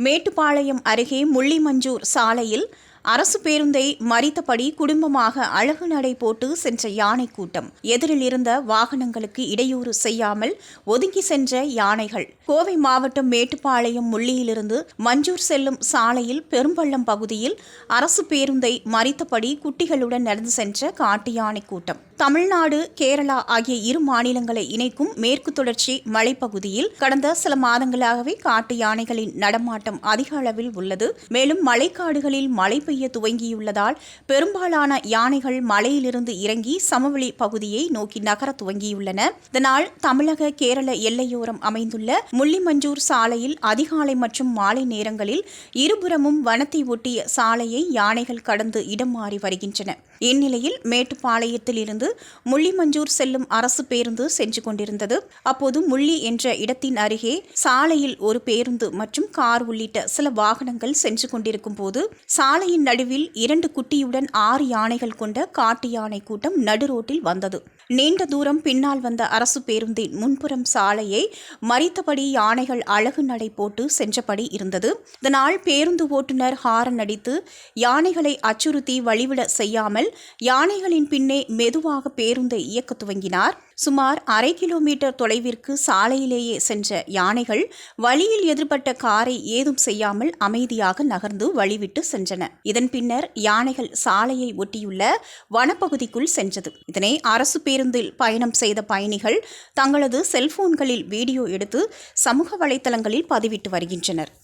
மேட்டுப்பாளையம் அருகே முள்ளிமஞ்சூர் சாலையில் அரசு பேருந்தை மறித்தபடி குடும்பமாக அழகு நடை போட்டு சென்ற யானை கூட்டம். எதிரில் இருந்த வாகனங்களுக்கு இடையூறு செய்யாமல் ஒதுங்கி சென்ற யானைகள். கோவை மாவட்டம் மேட்டுப்பாளையம் முள்ளியிலிருந்து மஞ்சூர் செல்லும் சாலையில் பெரும்பள்ளம் பகுதியில் அரசு பேருந்தை மறித்தபடி குட்டிகளுடன் நடந்து சென்ற காட்டு யானை கூட்டம். தமிழ்நாடு கேரளா ஆகிய இரு மாநிலங்களை இணைக்கும் மேற்கு தொடர்ச்சி மலைப்பகுதியில் கடந்த சில மாதங்களாகவே காட்டு யானைகளின் நடமாட்டம் அதிக அளவில் உள்ளது. மேலும் மலைக்காடுகளில் மழை பெய்ய துவங்கியுள்ளதால் பெரும்பாலான யானைகள் மலையிலிருந்து இறங்கி சமவெளி பகுதியை நோக்கி நகர துவங்கியுள்ளன. இதனால் தமிழக கேரள எல்லையோரம் அமைந்துள்ள முள்ளிமஞ்சூர் சாலையில் அதிகாலை மற்றும் மாலை நேரங்களில் இருபுறமும் வனத்தை ஒட்டிய சாலையை யானைகள் கடந்து இடம் மாறி வருகின்றன. இந்நிலையில் மேட்டுப்பாளையத்தில் இருந்து முள்ளிமஞ்சூர் செல்லும் அரசு பேருந்து சென்று கொண்டிருந்தது. அப்போது முள்ளி என்ற இடத்தின் அருகே சாலையில் ஒரு பேருந்து மற்றும் கார் உள்ளிட்ட சில வாகனங்கள் சென்று கொண்டிருக்கும் போது சாலையின் நடுவில் இரண்டு குட்டியுடன் ஆறு யானைகள் கொண்ட காட்டு யானை கூட்டம் நடுரோட்டில் வந்தது. நீண்ட தூரம் பின்னால் வந்த அரசு பேருந்தின் முன்புறம் சாலையை மறித்தபடி யானைகள் அழகு நடை போட்டு சென்றபடி இருந்தது. இதனால் பேருந்து ஓட்டுநர் ஹாரன் அடித்து யானைகளை அச்சுறுத்தி வழிவிட செய்யாமல் யானைகளின் பின்னே மெதுவாக பேருந்தை இயக்க துவங்கினார். சுமார் அரை கிலோமீட்டர் தொலைவிற்கு சாலையிலேயே சென்ற யானைகள் வழியில் எதிர்பட்ட காரை ஏதும் செய்யாமல் அமைதியாக நகர்ந்து வழிவிட்டு சென்றன. இதன் பின்னர் யானைகள் சாலையை ஒட்டியுள்ள வனப்பகுதிக்குள் சென்றது. இதனை அரசு பேருந்தில் பயணம் செய்த பயணிகள் தங்களது செல்போன்களில் வீடியோ எடுத்து சமூக வலைதளங்களில் பதிவிட்டு வருகின்றனர்.